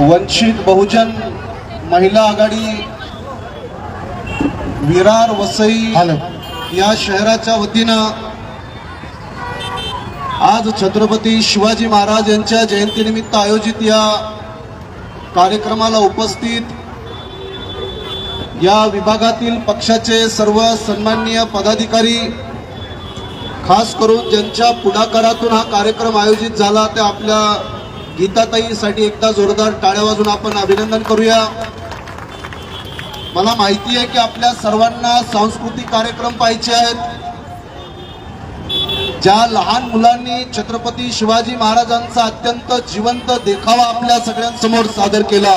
वंचित बहुजन महिला आघाडी विरार वसई हॅलो. या शहराच्या वतीनं आज छत्रपती शिवाजी महाराज यांच्या जयंतीनिमित्त आयोजित या कार्यक्रमाला उपस्थित या विभागातील पक्षाचे सर्व सन्माननीय पदाधिकारी खास करून ज्यांच्या पुढाकारातून हा कार्यक्रम आयोजित झाला त्या आपल्या गीताताईसाठी एकदा जोरदार टाळ्या वाजून आपण अभिनंदन करूया. मला माहिती आहे की आपल्या सर्वांना सांस्कृतिक कार्यक्रम पाहिजे आहेत. ज्या लहान मुलांनी छत्रपती शिवाजी महाराजांचा अत्यंत जिवंत देखावा आपल्या सगळ्यांसमोर सादर केला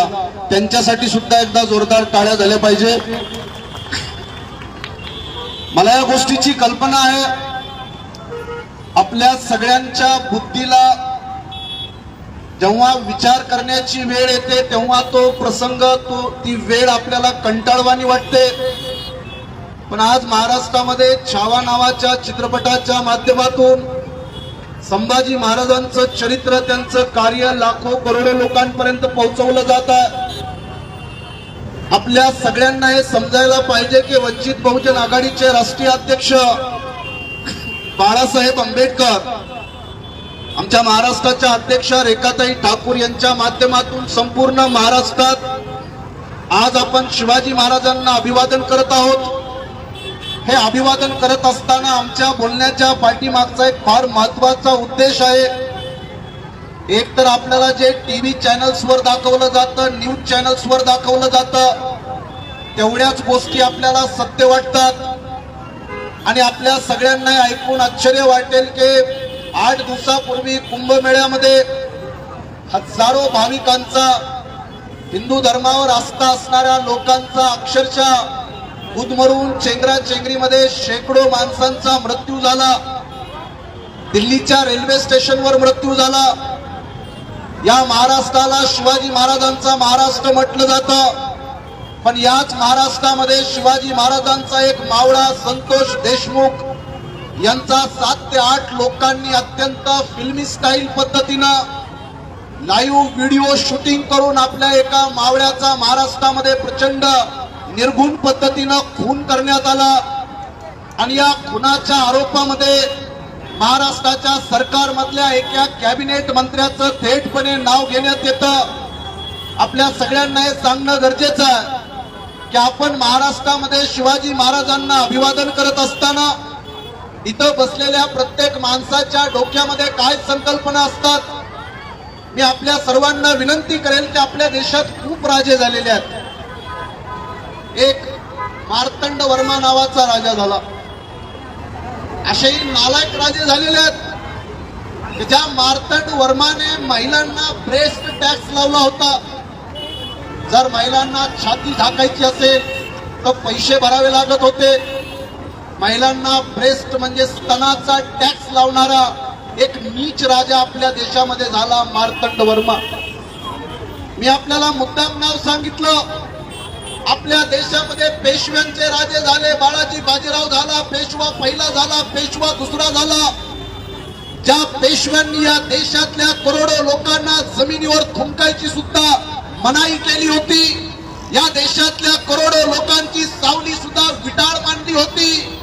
त्यांच्यासाठी सुद्धा एकदा जोरदार टाळ्या झाल्या पाहिजे. मला या गोष्टीची कल्पना आहे. आपल्या सगळ्यांच्या बुद्धीला जेव्हा विचार करण्याची वेळ येते तेव्हा तो प्रसंग तो ती वेळ आपल्याला कंटाळवाणी वाटते. पण आज महाराष्ट्रामध्ये छावा नावाच्या चित्रपटाच्या माध्यमातून संभाजी महाराजांचं चरित्र त्यांचं कार्य लाखो करोडो लोकांपर्यंत पोहोचवलं जात आहे. आपल्या सगळ्यांना हे समजायला पाहिजे की वंचित बहुजन आघाडीचे राष्ट्रीय अध्यक्ष बाळासाहेब आंबेडकर आमच्या महाराष्ट्राच्या अध्यक्षा रेखाताई ठाकूर यांच्या माध्यमातून संपूर्ण महाराष्ट्रात आज आपण शिवाजी महाराजांना अभिवादन करत आहोत. हे अभिवादन करत असताना आमच्या बोलण्याच्या पाठीमागचा एक फार महत्त्वाचा उद्देश आहे. एक तर आपल्याला जे टीव्ही चॅनल्सवर दाखवलं जातं न्यूज चॅनल्सवर दाखवलं जातं तेवढ्याच गोष्टी आपल्याला सत्य वाटतात. आणि आपल्या सगळ्यांना ऐकून आश्चर्य वाटेल की आठ दिवसापूर्वी कुंभमेळ्यामध्ये हजारो भाविकांचा हिंदू धर्मावर आस्था असणाऱ्या लोकांचा अक्षरशः उदमरून चेंगरा चेंगरीमध्ये शेकडो माणसांचा मृत्यू झाला. दिल्लीच्या रेल्वे स्टेशनवर मृत्यू झाला. या महाराष्ट्राला शिवाजी महाराजांचा महाराष्ट्र म्हटलं जातं. पण याच महाराष्ट्रामध्ये शिवाजी महाराजांचा एक मावळा संतोष देशमुख यांचा सात ते आठ लोकांनी अत्यंत फिल्मी स्टाईल पद्धतीनं लाईव्ह व्हिडिओ शूटिंग करून आपल्या एका मावळ्याचा महाराष्ट्रामध्ये प्रचंड निर्गुण पद्धतीनं खून करण्यात आला. आणि या खुनाच्या आरोपामध्ये महाराष्ट्राच्या सरकारमधल्या एका कॅबिनेट मंत्र्याचं थेटपणे नाव घेण्यात येतं. आपल्या सगळ्यांना हे सांगणं गरजेचं आहे की आपण महाराष्ट्रामध्ये शिवाजी महाराजांना अभिवादन करत असताना इथं बसलेल्या प्रत्येक माणसाच्या डोक्यामध्ये काय संकल्पना असतात मी आपल्या सर्वांना विनंती करेल की आपल्या देशात खूप राजे झालेले आहेत. एक मार्तंड वर्मा नावाचा राजा झाला. असेही नालायक राजे झालेले आहेत ज्या मार्तंड वर्माने महिलांना ब्रेस्ट टॅक्स लावला होता. जर महिलांना छाती झाकायची असेल तर पैसे भरावे लागत होते. महिलांना ब्रेस्ट म्हणजे स्तनाचा टॅक्स लावणारा एक नीच राजा आपल्या देशामध्ये झाला मार्तंड वर्मा. मी आपल्याला मुद्दाम नाव सांगितलं. आपल्या देशामध्ये पेशव्यांचे राजे झाले बाळाजी बाजीराव झाला पेशवा पहिला झाला पेशवा दुसरा झाला. ज्या पेशव्यांनी या देशातल्या करोडो लोकांना जमिनीवर थुंकायची सुद्धा मनाई केली होती या देशातल्या करोडो लोकांची सावली सुद्धा विटाळ मांडली होती.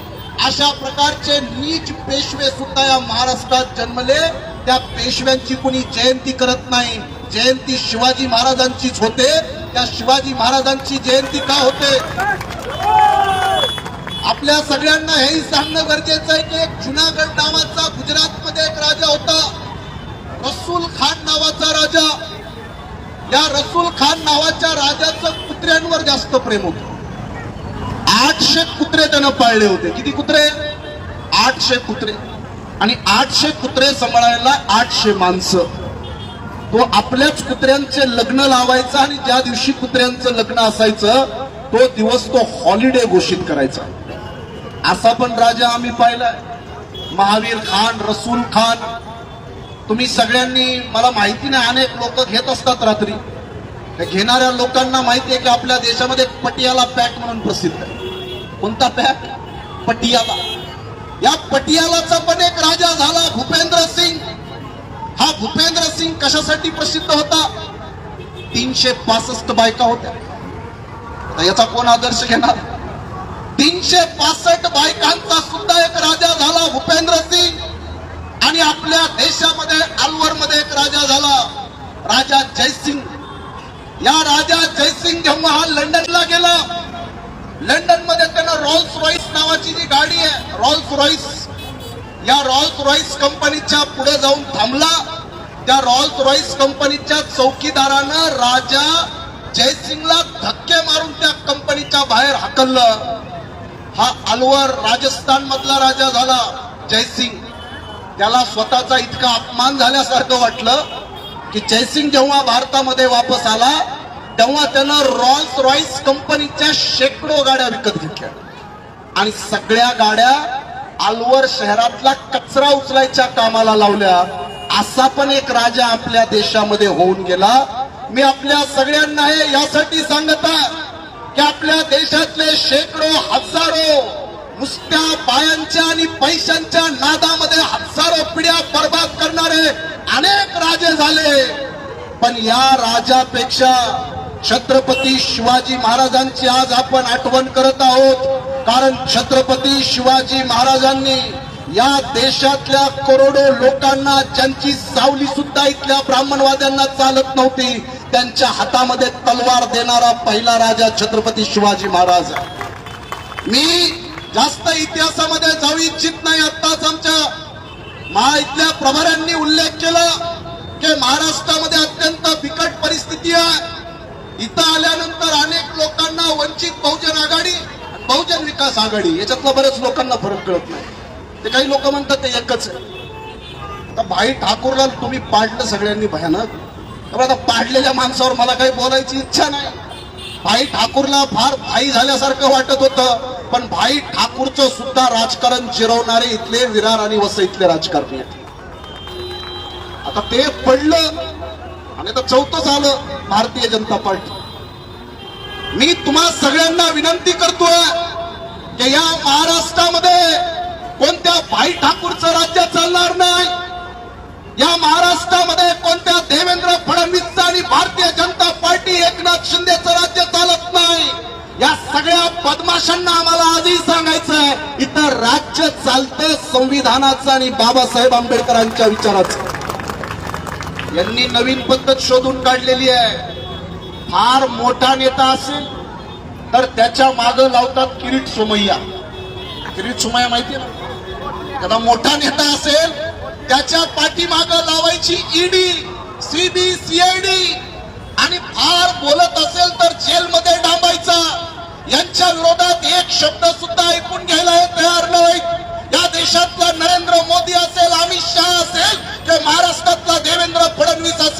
अशा प्रकारचे नीच पेशवे सुद्धा या महाराष्ट्रात जन्मले. त्या पेशव्यांची कुणी जयंती करत नाही. जयंती शिवाजी महाराजांचीच होते. त्या शिवाजी महाराजांची जयंती का होते? आपल्या सगळ्यांना हेही सांगणं गरजेचं आहे की एक जुनागड नावाचा गुजरातमध्ये एक राजा होता. रसूल खान नावाचा राजा. या रसूल खान नावाच्या राजाचं कुत्र्यांवर जास्त प्रेम होतं. आठशे कुत्रे त्यानं पाळले होते. किती कुत्रे? आठशे कुत्रे. आणि आठशे कुत्रे सांभाळायला आठशे माणसं. तो आपल्याच कुत्र्यांचे लग्न लावायचा आणि ज्या दिवशी कुत्र्यांचं लग्न असायचं तो दिवस तो हॉलिडे घोषित करायचा. असा पण राजा आम्ही पाहिलाय. महावीर खान रसूल खान. तुम्ही सगळ्यांनी मला माहिती नाही अनेक लोक घेत असतात रात्री. घेणाऱ्या लोकांना माहिती आहे की आपल्या देशामध्ये पटियाला पॅक म्हणून प्रसिद्ध आहे. कोणता पॅक? पटियाला. या पटियालाचा पण एक राजा झाला भूपेंद्र सिंग. हा भूपेंद्र सिंग कशासाठी प्रसिद्ध होता? तीनशे पासष्ट बायका होत्या. आता याचा कोण आदर्श घेणार? तीनशे पासष्ट बायकांचा सुद्धा एक राजा झाला भूपेंद्र सिंग. आणि आपल्या देशामध्ये अलवर मध्ये एक राजा झाला राजा जयसिंग. या राजा जयसिंग जेव्हा हा लंडनला गेला लंडनमध्ये त्यानं रॉल्स रॉईस नावाची जी गाडी आहे रॉल्स रॉईस या रॉल्स रॉईस कंपनीच्या पुढे जाऊन थांबला. त्या रॉल्स रॉईस कंपनीच्या चौकीदारानं राजा जयसिंगला धक्के मारून त्या कंपनीच्या बाहेर हाकललं. हा अलवर राजस्थान मधला राजा झाला जयसिंग. त्याला स्वतःचा इतका अपमान झाल्यासारखं वाटलं की जयसिंग जेव्हा भारतामध्ये वापस आला तेव्हा त्यानं रॉल्स रॉईस कंपनीच्या शेकडो गाड्या विकत घेतल्या. आणि सगळ्या गाड्या अलवर शहरातला कचरा उचलायच्या कामाला लावल्या. असा पण एक राजा आपल्या देशामध्ये होऊन गेला. मी आपल्या सगळ्यांना हे यासाठी सांगत आहे की आपल्या देशातले शेकडो हजारो नुसत्या पायांच्या आणि पैशांच्या नादामध्ये हजारो पिढ्या बर्बाद करणारे अनेक राजे झाले. पण या राजापेक्षा छत्रपती शिवाजी महाराजांची आज आपण आठवण करत आहोत. कारण छत्रपती शिवाजी महाराजांनी या देशातल्या करोडो लोकांना ज्यांची सावली सुद्धा इथल्या ब्राह्मणवाद्यांना चालत नव्हती त्यांच्या हातामध्ये तलवार देणारा पहिला राजा छत्रपती शिवाजी महाराज मी जास्त इतिहासामध्ये जाऊ इच्छित नाही. आत्ताच आमच्या महा इथल्या प्रभाऱ्यांनी उल्लेख केला की महाराष्ट्रामध्ये अत्यंत बिकट परिस्थिती आहे. इथं आल्यानंतर अनेक लोकांना वंचित बहुजन आघाडी बहुजन विकास आघाडी याच्यातला बरेच लोकांना फरक कळत नाही. ते काही लोक म्हणतात ते एकच आहे. आता भाई ठाकूरला तुम्ही पाडलं सगळ्यांनी भयानक. तर आता पाडलेल्या माणसावर मला काही बोलायची इच्छा नाही. भाई ठाकूरला फार भाई झाल्यासारखं वाटत होतं पण भाई ठाकूरचं सुद्धा राजकारण चिरवणारे इथले विरार आणि वसईतले राजकारणी आहेत. आता ते पडलं आणि आता चौथं झालं भारतीय जनता पार्टी. मी तुम्हा सगळ्यांना विनंती करतोय की या महाराष्ट्रामध्ये कोणत्या भाई ठाकूरचं राज्य चालणार नाही? या महाराष्ट्रामध्ये कोणत्या देवेंद्र फडणवीस आणि भारतीय जनता पार्टी एकनाथ शिंदेचं राज्य चालत नाही? या सगळ्या बदमाशांना आम्हाला आजही सांगायचंय इथं राज्य चालतं संविधानाचं आणि बाबासाहेब आंबेडकरांच्या विचाराचं. यांनी नवीन पद्धत शोधून काढलेली आहे. फार मोठा नेता असेल तर त्याच्या माग लावतात किरीट सोमय्या. किरीट सोमय्या माहिती ना? त्याला मोठा नेता असेल त्याच्या पाठीमाग लावायची ईडी सीबी सीआयडी आणि फार बोलत असेल तर जेलमध्ये डांबायचा. यांच्या विरोधात एक शब्द सुद्धा ऐकून घ्यायला तयार नाहीत. या देशातला नरेंद्र मोदी असेल अमित शहा असेल की महाराष्ट्रातला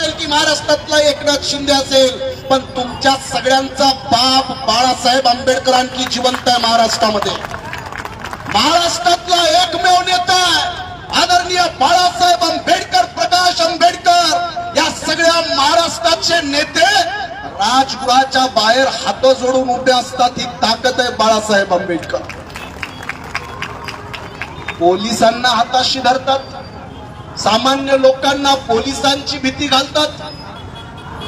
असेल की महाराष्ट्रातला एकनाथ शिंदे असेल पण तुमच्या सगळ्यांचा बाप बाळासाहेब आंबेडकर आणखी जिवंत आहे महाराष्ट्रामध्ये. महाराष्ट्रातला एकमेव नेता आदरणीय बाळासाहेब आंबेडकर प्रकाश आंबेडकर. या सगळ्या महाराष्ट्राचे नेते राजगृहाच्या बाहेर हात जोडून उभे असतात ही ताकद आहे बाळासाहेब आंबेडकर. पोलिसांना हाताशी धरतात सामान्य लोकांना पोलिसांची भीती घालतात.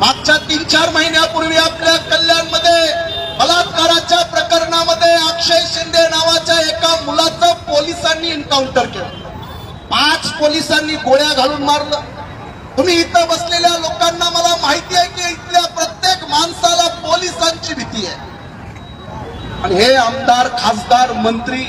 मागच्या तीन चार महिन्यापूर्वी आपल्या कल्याणमध्ये बलात्काराच्या प्रकरणामध्ये अक्षय शिंदे नावाच्या एका मुलाचं पोलिसांनी एन्काउंटर केलं. पाच पोलिसांनी गोळ्या घालून मारलं. तुम्ही इथं बसलेल्या लोकांना मला माहिती आहे की इथल्या प्रत्येक माणसाला पोलिसांची भीती आहे. आणि हे आमदार खासदार मंत्री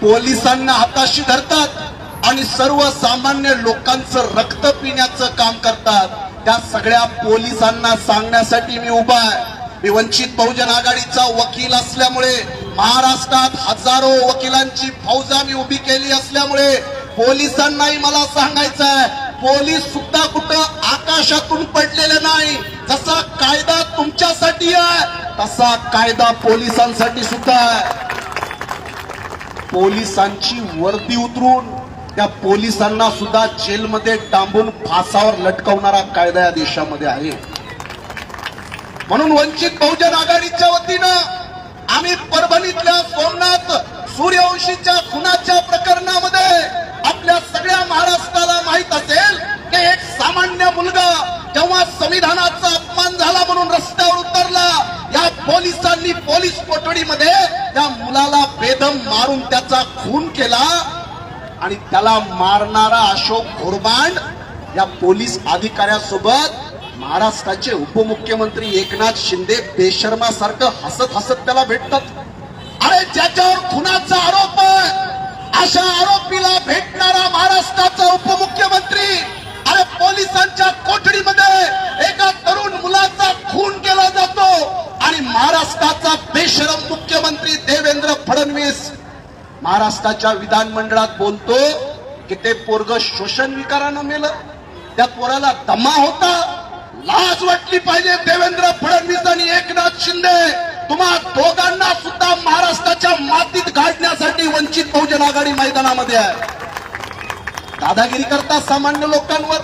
पोलिसांना हाताशी धरतात. आणि सर्वसामान्य लोकांचं रक्त पिण्याचं काम करतात. त्या सगळ्या पोलिसांना सांगण्यासाठी मी उभा आहे. मी वंचित बहुजन आघाडीचा वकील असल्यामुळे महाराष्ट्रात हजारो वकिलांची फौजा मी उभी केली असल्यामुळे पोलिसांनाही मला सांगायचं आहे पोलीस सुद्धा कुठं आकाशातून पडलेले नाही. जसा कायदा तुमच्यासाठी आहे तसा कायदा पोलिसांसाठी सुद्धा आहे. पोलिसांची वर्दी उतरून त्या पोलिसांना सुद्धा जेलमध्ये डांबून फासावर लटकवणारा कायदा या देशामध्ये आहे. म्हणून वंचित बहुजन आघाडीच्या वतीनं आम्ही परभणीतल्या सोमनाथ सूर्यवंशीच्या खुनाच्या प्रकरणामध्ये आपल्या सगळ्या महाराष्ट्राला माहीत असेल की एक सामान्य मुलगा जेव्हा संविधानाचा अपमान झाला म्हणून रस्त्यावर उतरला या पोलिसांनी पोलीस कोठडीमध्ये त्या मुलाला बेदम मारून त्याचा खून केला. आणि त्याला मारणारा अशोक घोरबांड या पोलीस अधिकाऱ्यासोबत महाराष्ट्राचे उपमुख्यमंत्री एकनाथ शिंदे बेशर्मासारखं हसत हसत त्याला भेटतात. अरे ज्याच्यावर खुनाचा आरोप आहे अशा आरोपीला भेटणारा महाराष्ट्राचा उपमुख्यमंत्री अरे पोलिसांच्या कोठडीमध्ये एका तरुण मुलाचा खून केला जातो आणि महाराष्ट्राचा बेशरम मुख्यमंत्री देवेंद्र फडणवीस महाराष्ट्राच्या विधानमंडळात बोलतो की ते पोरग शोषण विकारानं मेलं. त्या पोराला दमा होता. लाज वाटली पाहिजे देवेंद्र फडणवीस आणि एकनाथ शिंदे. तुम्हा दोघांना सुद्धा महाराष्ट्राच्या मातीत गाडण्यासाठी वंचित बहुजन आघाडी मैदानामध्ये आहे. दादागिरी करता सामान्य लोकांवर.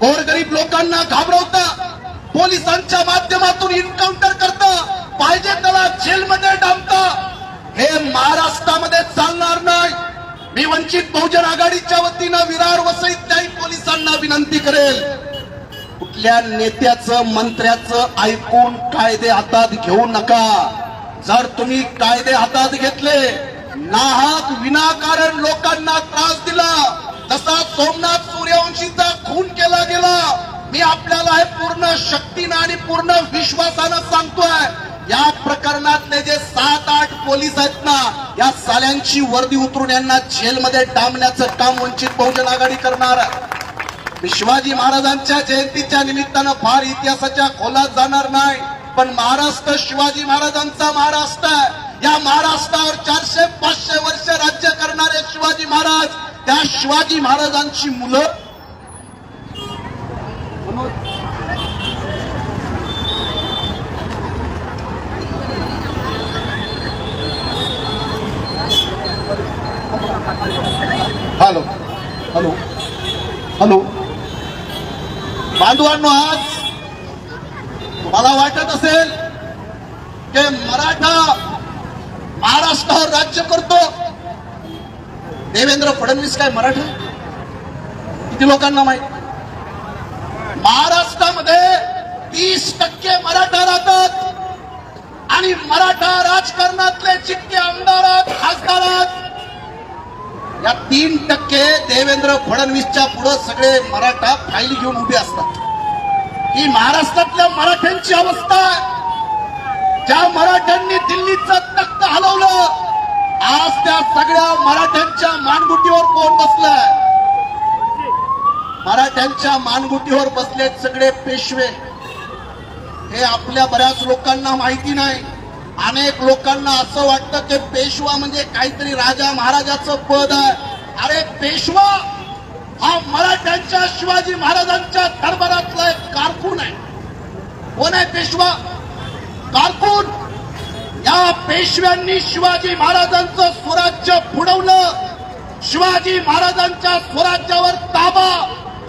गोरगरीब लोकांना घाबरवता. पोलिसांच्या माध्यमातून इन्काउंटर करता. पाहिजे त्याला जेलमध्ये डांबता. हे महाराष्ट्रामध्ये चालणार नाही. मी वंचित बहुजन आघाडीच्या वतीनं विरार वसईत त्याही पोलिसांना विनंती करेल. कुठल्या नेत्याचं मंत्र्याचं ऐकून कायदे हातात घेऊ नका. जर तुम्ही कायदे हातात घेतले नाहक विनाकारण लोकांना त्रास दिला तसा सोमनाथ सूर्यवंशीचा खून केला गेला. मी आपल्याला हे पूर्ण शक्तीनं आणि पूर्ण विश्वासानं सांगतोय. या प्रकरणातले जे सात आठ पोलीस आहेत ना या साल्यांची वर्दी उतरून यांना जेलमध्ये डांबण्याचं काम वंचित बहुजन आघाडी करणार. मी शिवाजी महाराजांच्या जयंतीच्या निमित्तानं फार इतिहासाच्या खोलात जाणार नाही पण महाराष्ट्र शिवाजी महाराजांचा महाराष्ट्र या महाराष्ट्रावर चारशे पाचशे वर्ष राज्य करणारे शिवाजी महाराज त्या शिवाजी महाराजांची मुलं हॅलो हॅलो हॅलो. बांधवांनो आज तुम्हाला वाटत असेल की मराठा महाराष्ट्रावर राज्य करतो? देवेंद्र फडणवीस काय मराठा? किती लोकांना माहीत? महाराष्ट्रामध्ये तीस टक्के मराठा राहतात आणि मराठा राजकारणातले जितके आमदार आहेत खासदार आहेत या तीन टक्के देवेंद्र फडणवीसच्या पुढे सगळे मराठा फाईल घेऊन उभे असतात. ही महाराष्ट्रातल्या मराठ्यांची अवस्था ज्या मराठ्यांनी दिल्लीचं तख्त हलवलं आज त्या सगळ्या मराठ्यांच्या मानगुटीवर कोण बसलाय? मराठ्यांच्या मानगुटीवर बसलेत सगळे पेशवे. हे आपल्या बऱ्याच लोकांना माहिती नाही. अनेक लोकांना असं वाटतं की पेशवा म्हणजे काहीतरी राजा महाराजाचं पद आहे. अरे पेशवा हा मराठ्यांच्या शिवाजी महाराजांच्या दरबारातला एक कारकून आहे. कोण आहे पेशवा? कारकून? या पेशव्यांनी शिवाजी महाराजांचं स्वराज्य फुडवलं शिवाजी महाराजांच्या स्वराज्यावर ताबा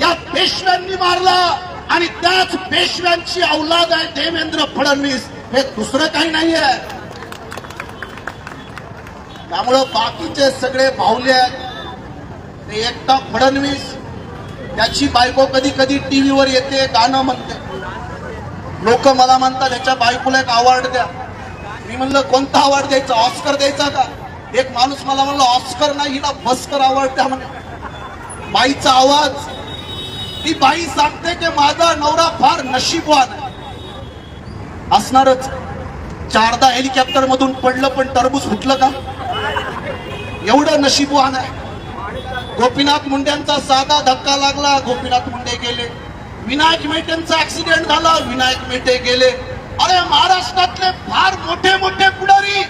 या पेशव्यांनी मारला आणि त्याच पेशव्यांची औलाद आहे देवेंद्र फडणवीस. हे दुसरं काही नाहीये. त्यामुळं बाकीचे सगळे भाऊले आहेत. ते एकटा फडणवीस त्याची बायको कधी कधी टीव्हीवर येते गाणं म्हणते. लोक मला म्हणतात याच्या बायकोला एक अवॉर्ड द्या. मी म्हणलं कोणता अवॉर्ड द्यायचा? ऑस्कर द्यायचा का? एक माणूस मला म्हणलं ऑस्कर नाही हिला बस्कर अवॉर्ड द्या म्हणे. बाईचा आवाज. ती बाई सांगते की माझा नवरा फार नशीबवान आहे. असणारच. चारदा हेलिकॉप्टर मधून पडलं पण टरबूज फुटलं का? एवढं नशीबवान आहे. गोपीनाथ मुंडेंचा साधा धक्का लागला. गोपीनाथ मुंडे गेले. विनायक मेटेंचा ऍक्सिडेंट झाला. विनायक मेटे गेले. अरे महाराष्ट्रातले फार मोठे मोठे पुढारी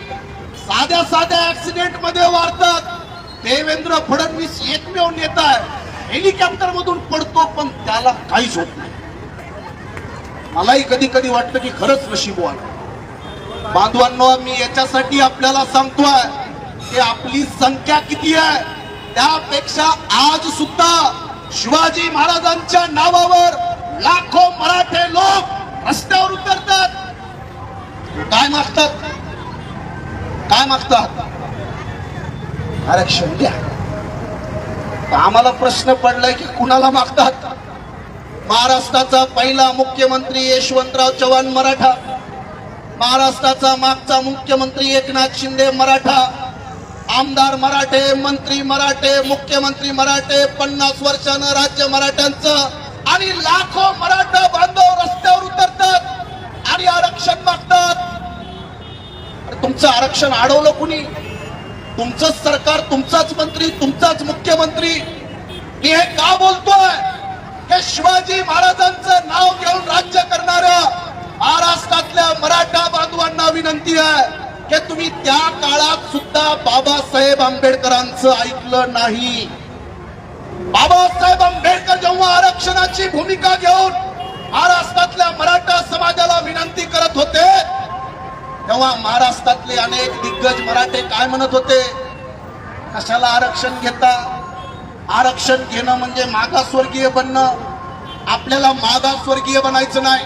साध्या साध्या ऍक्सिडेंटमध्ये वारतात देवेंद्र फडणवीस एकमेव नेता आहे. हेलिकॉप्टर मधून पडतो पण त्याला काहीच होत नाही. मलाही कधी कधी वाटतं की खरंच नशीबवान बांधवांनो मी याच्यासाठी आपल्याला सांगतोय की आपली संख्या किती आहे? त्यापेक्षा आज सुद्धा शिवाजी महाराजांच्या नावावर लाखो मराठे लोक रस्त्यावर उतरतात. काय मागतात? काय मागतात? आरक्षण द्या. आम्हाला प्रश्न पडलाय की कुणाला मागतात? महाराष्ट्राचा पहिला मुख्यमंत्री यशवंतराव चव्हाण मराठा. महाराष्ट्राचा मागचा मुख्यमंत्री एकनाथ शिंदे मराठा. आमदार मराठे मंत्री मराठे मुख्यमंत्री मराठे पन्नास वर्षानं राज्य मराठ्यांचं. आणि लाखो मराठा बांधव रस्त्यावर उतरतात आणि आरक्षण मागतात. तुमचं आरक्षण अडवलं कुणी? तुमचंच सरकार तुमचाच मंत्री तुमचाच मुख्यमंत्री. मी हे का बोलतोय? हे शिवाजी महाराजांचं नाव घेऊन राज्य करणाऱ्या महाराष्ट्रातल्या मराठा बांधवांना विनंती आहे की तुम्ही त्या काळात सुद्धा बाबासाहेब आंबेडकरांचं ऐकलं नाही. बाबासाहेब आंबेडकर जेव्हा आरक्षणाची भूमिका घेऊन महाराष्ट्रातल्या मराठा समाजाला विनंती करत होते तेव्हा महाराष्ट्रातले अनेक दिग्गज मराठे काय म्हणत होते? कशाला आरक्षण घेता? आरक्षण घेणं म्हणजे मागासवर्गीय बनणं. आपल्याला मागासवर्गीय बनायचं नाही.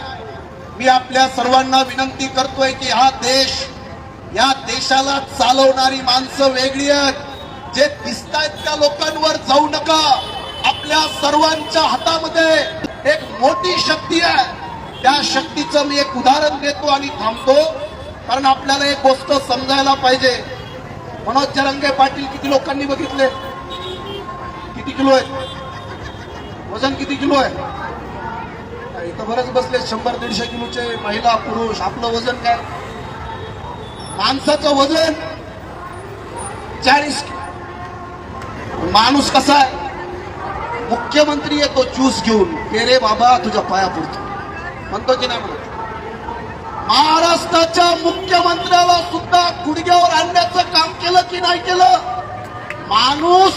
मी आपल्या सर्वांना विनंती करतोय की हा देश या देशाला चालवणारी माणसं वेगळी आहेत. जे दिसतायत त्या लोकांवर जाऊ नका. आपल्या सर्वांच्या हातामध्ये एक मोठी शक्ती आहे. त्या शक्तीचं मी एक उदाहरण देतो आणि थांबतो कारण आपल्याला एक गोष्ट समजायला पाहिजे. मनोज जरंगे पाटील किती लोकांनी बघितले? किती किलो आहे? वजन किती किलो आहे? इथं बरेच बसले शंभर दीडशे किलोचे महिला पुरुष. आपलं वजन काय? माणसाचं वजन चाळीस माणूस कसा आहे? मुख्यमंत्री येतो ज्यूस घेऊन. के रे बाबा तुझ्या पाया पडतो. म्हणतो की नाही म्हणतो? महाराष्ट्राच्या मुख्यमंत्र्याला सुद्धा गुडघ्यावर आणण्याचं काम केलं की नाही केलं? माणूस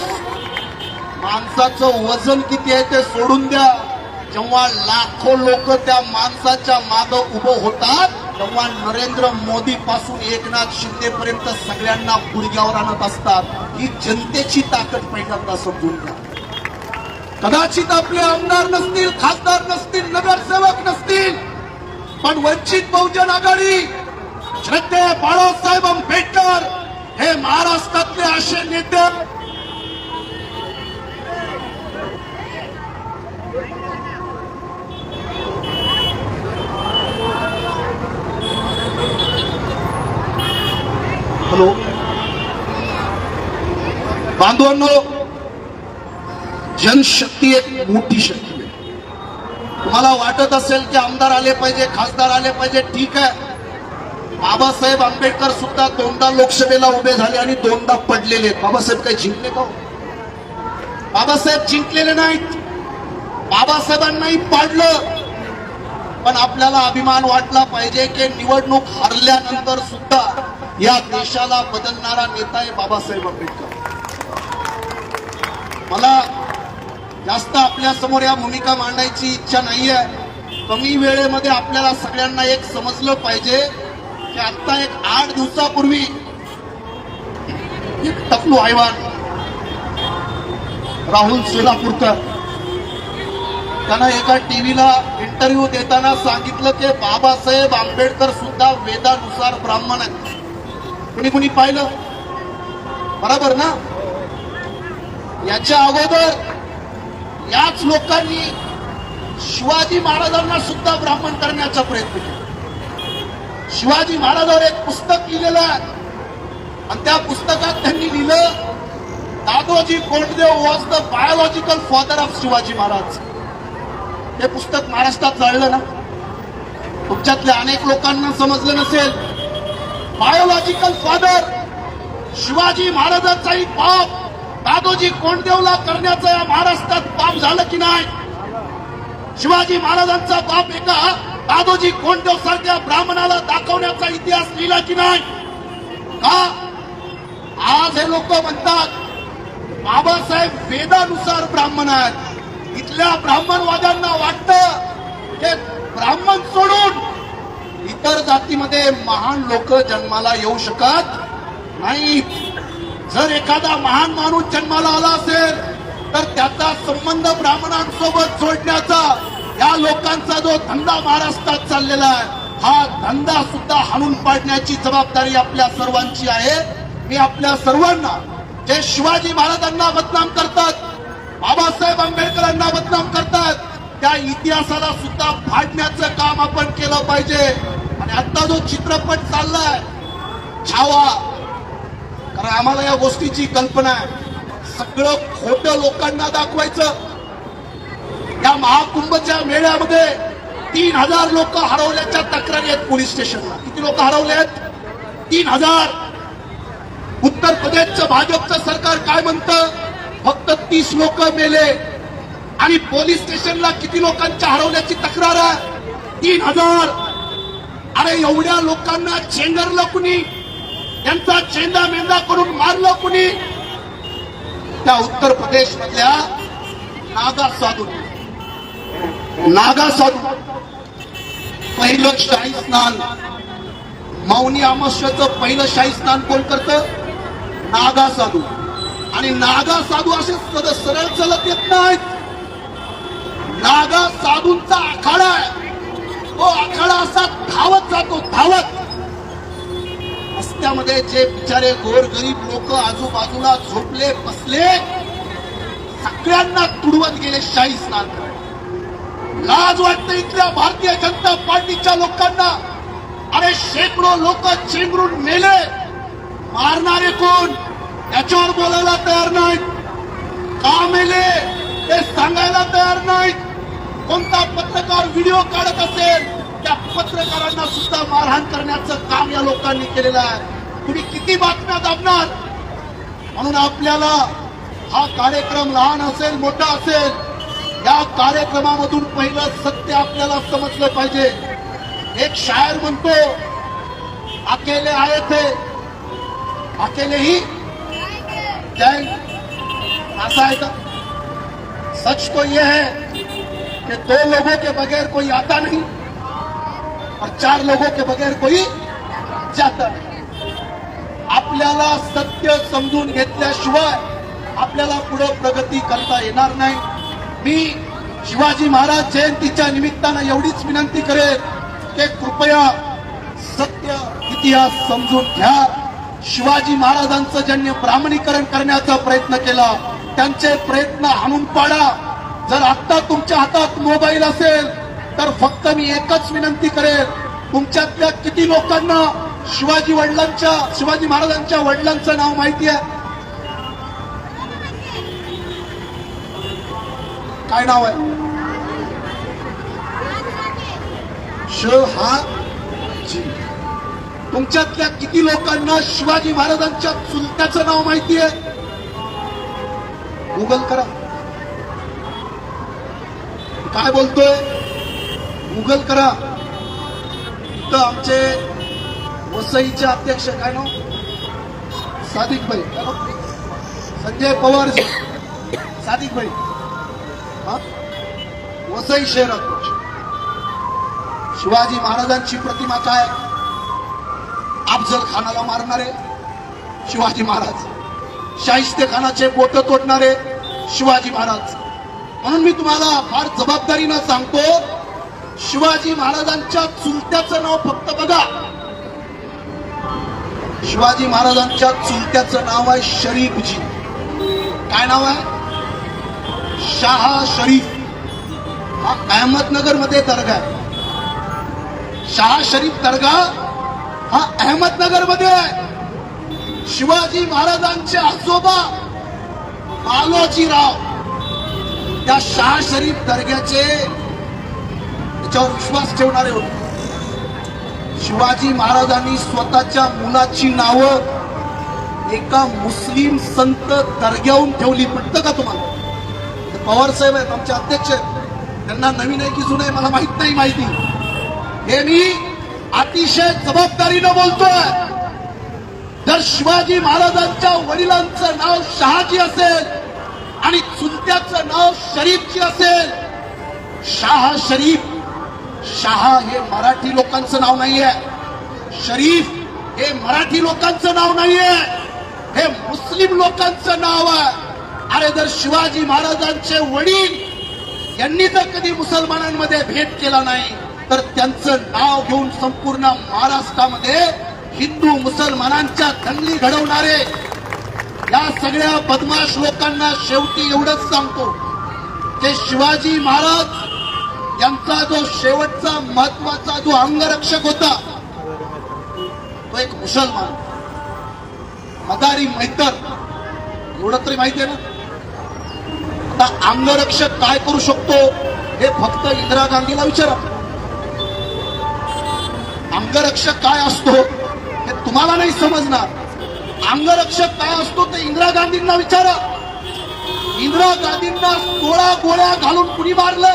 माणसाचं वजन किती आहे ते सोडून द्या. जेव्हा लाखो लोक त्या माणसाच्या माग उभं होतात तेव्हा नरेंद्र मोदी पासून एकनाथ शिंदे पर्यंत सगळ्यांना गुडघ्यावर आणत असतात. ही जनतेची ताकद पहिल्यांदा समजून घ्या. कदाचित आपले आमदार नसतील खासदार नसतील नगरसेवक नसतील पण वंचित बहुजन आघाडी श्रद्धे बाळासाहेब आंबेडकर हे महाराष्ट्रातले असे नेते हॅलो. बांधवांनो जनशक्ती एक मोठी शक्ती आहे. तुम्हाला वाटत असेल की आमदार आले पाहिजे खासदार आले पाहिजे ठीक आहे. बाबासाहेब आंबेडकर सुद्धा दोनदा लोकसभेला उभे झाले आणि दोनदा पडलेले आहेत. बाबासाहेब काही जिंकले का हो? बाबासाहेब जिंकलेले नाहीत. बाबासाहेबांनाही पाडलं. पण आपल्याला अभिमान वाटला पाहिजे की निवडणूक हरल्यानंतर सुद्धा या देशाला बदलणारा नेता आहे बाबासाहेब आंबेडकर. मला जास्त आपल्यासमोर या भूमिका मांडायची इच्छा नाहीये. कमी वेळेमध्ये आपल्याला सगळ्यांना एक समजलं पाहिजे की आता एक आठ दिवसापूर्वी एक टकलू आयवान राहुल सोलापूरकर त्यांना एका टीव्हीला इंटरव्ह्यू देताना सांगितलं की बाबासाहेब आंबेडकर सुद्धा वेदानुसार ब्राह्मण आहेत. कुणी कुणी पाहिलं? बरोबर ना? याच्या अगोदर याच लोकांनी शिवाजी महाराजांना सुद्धा ब्राह्मण करण्याचा प्रयत्न केला. शिवाजी महाराजांवर एक पुस्तक लिहिलेलं आहे. आणि त्या पुस्तकात त्यांनी लिहिलं Dadoji Kondadev was the biological father of Shivaji Maharaj. हे पुस्तक महाराष्ट्रात जाळलं ना? तुमच्यातल्या अनेक लोकांना समजलं नसेल. बायोलॉजिकल फादर शिवाजी महाराजांचाही पाप. दादोजी कोंडदेवला करण्याचं या महाराष्ट्रात पाप झालं की नाही? शिवाजी महाराजांचा बाप एका दादोजी कोंडदेव सारख्या ब्राह्मणाला दाखवण्याचा इतिहास लिहिला की नाही? का? आज हे लोक म्हणतात बाबासाहेब वेदानुसार ब्राह्मण आहेत. इथल्या ब्राह्मणवाद्यांना वाटतं हे ब्राह्मण सोडून इतर जातीमध्ये महान लोक जन्माला येऊ शकत नाही. जर एखादा महान माणूस जन्माला आला असेल तर त्याचा संबंध ब्राह्मणांसोबत जोडण्याचा या लोकांचा जो धंदा महाराष्ट्रात चाललेला आहे हा धंदा सुद्धा हाणून पाडण्याची जबाबदारी आपल्या सर्वांची आहे. मी आपल्या सर्वांना जे शिवाजी महाराजांना बदनाम करतात बाबासाहेब आंबेडकरांना बदनाम करतात त्या इतिहासाला सुद्धा फाडण्याचं काम आपण केलं पाहिजे. आणि आता जो चित्रपट चाललाय छावा. कारण आम्हाला या गोष्टीची कल्पना आहे. सगळं खोटं लोकांना दाखवायचं. या महाकुंभच्या मेळ्यामध्ये तीन हजार लोक हरवल्याच्या तक्रारी आहेत पोलीस स्टेशनला. किती लोक हरवले आहेत? तीन हजार. उत्तर प्रदेशचं भाजपचं सरकार काय म्हणतं? फक्त तीस लोक मेले. आणि पोलीस स्टेशनला किती लोकांच्या हरवल्याची तक्रार आहे? तीन हजार. अरे एवढ्या लोकांना चेंगरलं कुणी? त्यांचा चेंदा मेंदा करून मारलं कुणी? त्या उत्तर प्रदेश मधल्या नागा साधू. नागा साधू. पहिलं शाही स्नान. मौनी अमावस्याचं पहिलं शाही स्नान कोण करतं? नागा साधू. आणि नागा साधू असे सरळ चलत येत नाहीत. नागा साधूंचा आखाडा आहे. तो आखाडा असा धावत जातो धावत. रस्त्यामध्ये जे बिचारे गोरगरीब लोक आजूबाजूला झोपले बसले सगळ्यांना तुडवत गेले शाही स्नान लाज वाटते इथल्या भारतीय जनता पार्टीच्या लोकांना. अरे शेकडो लोक चेंगरून मेले. मारणारे कोण? याच्यावर बोलायला तयार नाहीत. का मेले? ते सांगायला तयार नाहीत. कोणता पत्रकार व्हिडिओ काढत असेल त्या पत्रकारांना सुद्धा मारहाण करण्याचं काम या लोकांनी केलेलं आहे. तुम्ही किती बातम्या दाबणार? म्हणून आपल्याला हा कार्यक्रम लहान असेल मोठा असेल या कार्यक्रमामधून पहिलं सत्य आपल्याला समजलं पाहिजे. एक शायर म्हणतो अकेले आए थे अकेले ही जाएंगे ऐसा का? सच तो ये है कि दो लोगों के बगैर कोई आता नहीं और चार लोगों के बगैर कोई जाता नहीं। आपल्याला सत्य समजून घेतल्याशिवाय आपल्याला पुढे प्रगती करता येणार नाही. मी शिवाजी महाराज जयंतीच्या निमित्तानं एवढीच विनंती करेन की कृपया सत्य इतिहास समजून घ्या. शिवाजी महाराजांचं ज्यांनी प्रामाणिकरण करण्याचा प्रयत्न केला त्यांचे प्रयत्न हाणून पाडा. जर आता तुमच्या हातात मोबाईल असेल तर फक्त मी एकच विनंती करेन तुमच्यातल्या किती लोकांना शिवाजी वडिलांच्या शिवाजी महाराजांच्या वडिलांचं नाव माहिती आहे? काय नाव आहे? श हा जी. तुमच्यातल्या किती लोकांना शिवाजी महाराजांच्या चुलत्याचं नाव माहिती आहे? गुगल करा. काय बोलतोय? गुगल करा. तर आमचे वसईचे अध्यक्ष काय नाव? सादिक भाई. संजय पवारजी. सादिक भाई. हा? वसई शहर अध्यक्ष. शिवाजी महाराजांची प्रतिमा काय? अफजल खानाला मारणारे. शिवाजी महाराज. शाहिस्ते खानाचे बोट तोडणारे शिवाजी महाराज. म्हणून मी तुम्हाला फार जबाबदारीनं सांगतो शिवाजी महाराजांच्या चुलत्याचं नाव फक्त बघा. शिवाजी महाराजांच्या चुलत्याचं नाव आहे शरीफजी. काय नाव आहे? शाह शरीफ. हा अहमदनगरमध्ये दर्गा आहे. शाह शरीफ दर्गा हा अहमदनगरमध्ये आहे. शिवाजी महाराजांचे आजोबा बालोजीराव. त्या शाह शरीफ दर्ग्याचे त्याच्यावर विश्वास ठेवणारे होते. शिवाजी महाराजांनी स्वतःच्या मुलाची नावं एका मुस्लिम संत दर्ग्याहून ठेवली. पटतं का तुम्हाला? पवार साहेब आहेत आमचे अध्यक्ष आहेत. त्यांना नवीन आहे की जुनं आहे मला माहीत नाही माहिती. हे मी अतिशय जबाबदारीनं बोलतोय. जर शिवाजी महाराजांच्या वडिलांचं नाव शहाजी असेल आणि चुलत्याचं नाव शरीफची असेल. शाह शरीफ. शाह हे मराठी लोकांचं नाव नाहीये. शरीफ हे मराठी लोकांचं नाव नाहीये. हे मुस्लिम लोकांचं नाव आहे. अरे जर शिवाजी महाराजांचे वडील यांनी जर कधी मुसलमानांमध्ये भेट केला नाही तर त्यांचं नाव घेऊन संपूर्ण महाराष्ट्रामध्ये हिंदू मुसलमानांच्या दंगली घडवणारे या सगळ्या बदमाश लोकांना शेवटी एवढंच सांगतो की शिवाजी महाराज यांचा जो शेवटचा महत्त्वाचा जो अंगरक्षक होता तो एक मुसलमान. मदारी मैतर. एवढं तरी माहिती आहे ना? आता अंगरक्षक काय करू शकतो हे फक्त इंदिरा गांधीला विचारा. अंगरक्षक काय असतो हे तुम्हाला नाही समजणार. अंगरक्षक काय असतो ते इंदिरा गांधींना विचारा. इंदिरा गांधींना सोळा गोळ्या घालून कुणी मारलं?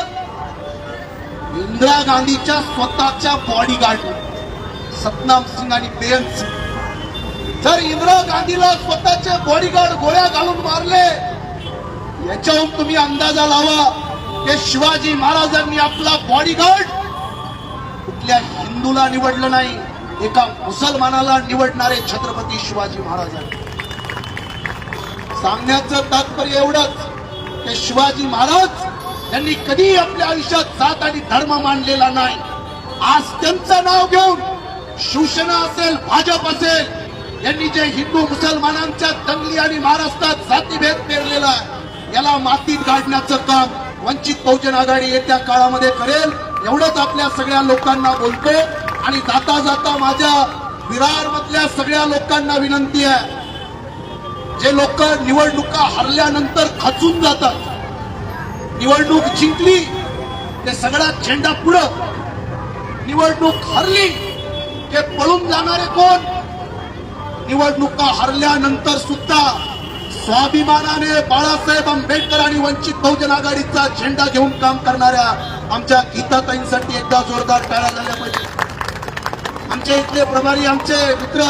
इंदिरा गांधीच्या स्वतःच्या बॉडीगार्ड सतनाम सिंग आणि बेअंत सिंग जर इंदिरा गांधीला स्वतःचे बॉडीगार्ड गोळ्या घालून मारले याच्याहून तुम्ही अंदाजा लावा की शिवाजी महाराजांनी आपला बॉडीगार्ड कुठल्या हिंदूला निवडलं नाही. एका मुसलमानाला निवडणारे छत्रपती शिवाजी महाराजांनी सांगण्याचं तात्पर्य एवढंच की शिवाजी महाराज यांनी कधी आपल्या आयुष्यात जात आणि धर्म मानलेला नाही. आज त्यांचं नाव घेऊन शिवसेना असेल भाजप असेल यांनी जे हिंदू मुसलमानांच्या दंगली आणि महाराष्ट्रात जातीभेद पेरलेला याला मातीत काढण्याचं काम वंचित बहुजन आघाडी येत्या काळामध्ये करेल एवढंच आपल्या सगळ्या लोकांना बोलतो आणि जाता जाता माझ्या विरार मधल्या सगळ्या लोकांना विनंती आहे. जे लोक निवडणुका हरल्यानंतर खचून जातात. निवडणूक जिंकली ते सगळा झेंडा पुढं. निवडणूक हरली ते पळून जाणारे कोण? निवडणुका हरल्यानंतर सुद्धा स्वाभिमानाने बाळासाहेब आंबेडकर आणि वंचित बहुजन आघाडीचा झेंडा घेऊन काम करणाऱ्या आमच्या गीताताईंसाठी एकदा जोरदार टाळ्या झाल्या. आमच्या इथले प्रभारी आमचे मित्र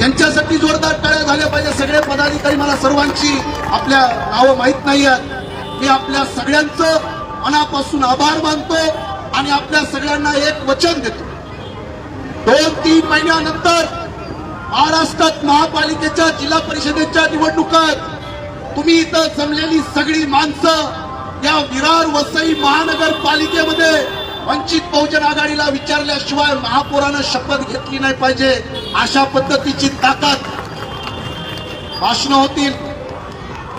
यांच्यासाठी जोरदार टाळ्या झाल्या पाहिजे. सगळे पदाधिकारी मला सर्वांची आपल्या नावं माहीत नाही आहेत. मी आपल्या सगळ्यांचं मनापासून आभार मानतो आणि आपल्या सगळ्यांना एक वचन देतो. दोन तीन महिन्यानंतर महाराष्ट्रात महापालिकेच्या जिल्हा परिषदेच्या निवडणुकात तुम्ही इथं जमलेली सगळी माणसं या विरार वसई महानगरपालिकेमध्ये वंचित बहुजन आघाडीला विचारल्याशिवाय महापौरानं शपथ घेतली नाही पाहिजे अशा पद्धतीची ताकद भाषणं होतील.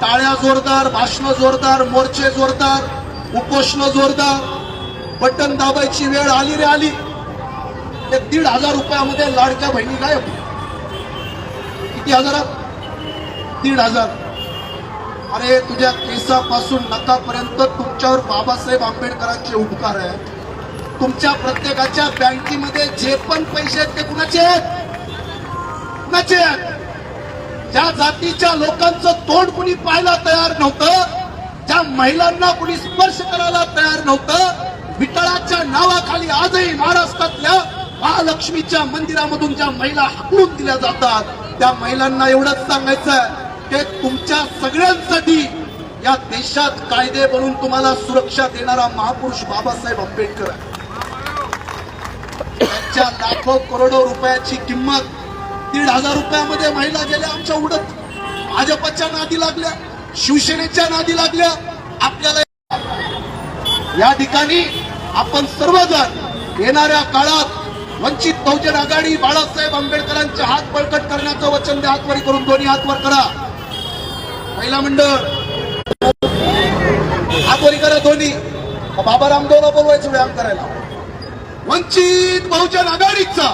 टाळ्या जोरदार भाषणं जोरदार मोर्चे जोरदार उपोषण जोरदार. बटन दाबायची वेळ आली रे आली. ते दीड हजार रुपयामध्ये लाडक्या बहिणी गायब. किती हजारात? दीड हजार. अरे तुझ्या केसापासून नकापर्यंत तुमच्यावर बाबासाहेब आंबेडकरांचे उपकार आहेत. तुमच्या प्रत्येकाच्या बँकेमध्ये जे पण पैसे आहेत ते कुणाचे आहेत? कुणाचे आहेत? ज्या जातीच्या लोकांचं तोंड कुणी पाहायला तयार नव्हतं ज्या महिलांना कुणी स्पर्श करायला तयार नव्हतं विठ्ठलाच्या नावाखाली आजही महाराष्ट्रातल्या महालक्ष्मीच्या मंदिरामधून ज्या महिला हकलून दिल्या जातात त्या महिलांना एवढंच सांगायचं आहे की तुमच्या सगळ्यांसाठी या देशात कायदे बनवून तुम्हाला सुरक्षा देणारा महापुरुष बाबासाहेब आंबेडकर आहे. त्यांच्या लाखो करोडो रुपयाची किंमत दीड हजार रुपयामध्ये महिला गेल्या आमच्या उडत. भाजपच्या नादी लागल्या शिवसेनेच्या नादी लागल्या. आपल्याला या ठिकाणी आपण सर्वजण येणाऱ्या काळात वंचित बहुजन आघाडी बाळासाहेब आंबेडकरांचे हात बळकट करण्याचं वचन द्या हातवरी करून दोन्ही हातवर करा. महिला मंडळ हातवरी करा दोन्ही. बाबा रामदेवला बोलवायचं व्यायाम करायला. वंचित बहुजन आघाडीचा.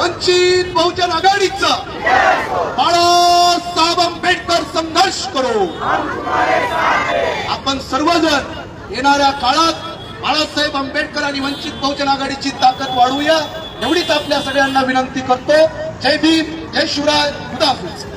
वंचित बहुजन आघाडीचा. बाळासाहेब आंबेडकर संघर्ष करो. आपण सर्वजण येणाऱ्या काळात बाळासाहेब आंबेडकर आणि वंचित बहुजन आघाडीची ताकद वाढवूया. एवढीच आपल्या सगळ्यांना विनंती करतो. जय भीम जय शिवराय खुदाफिज.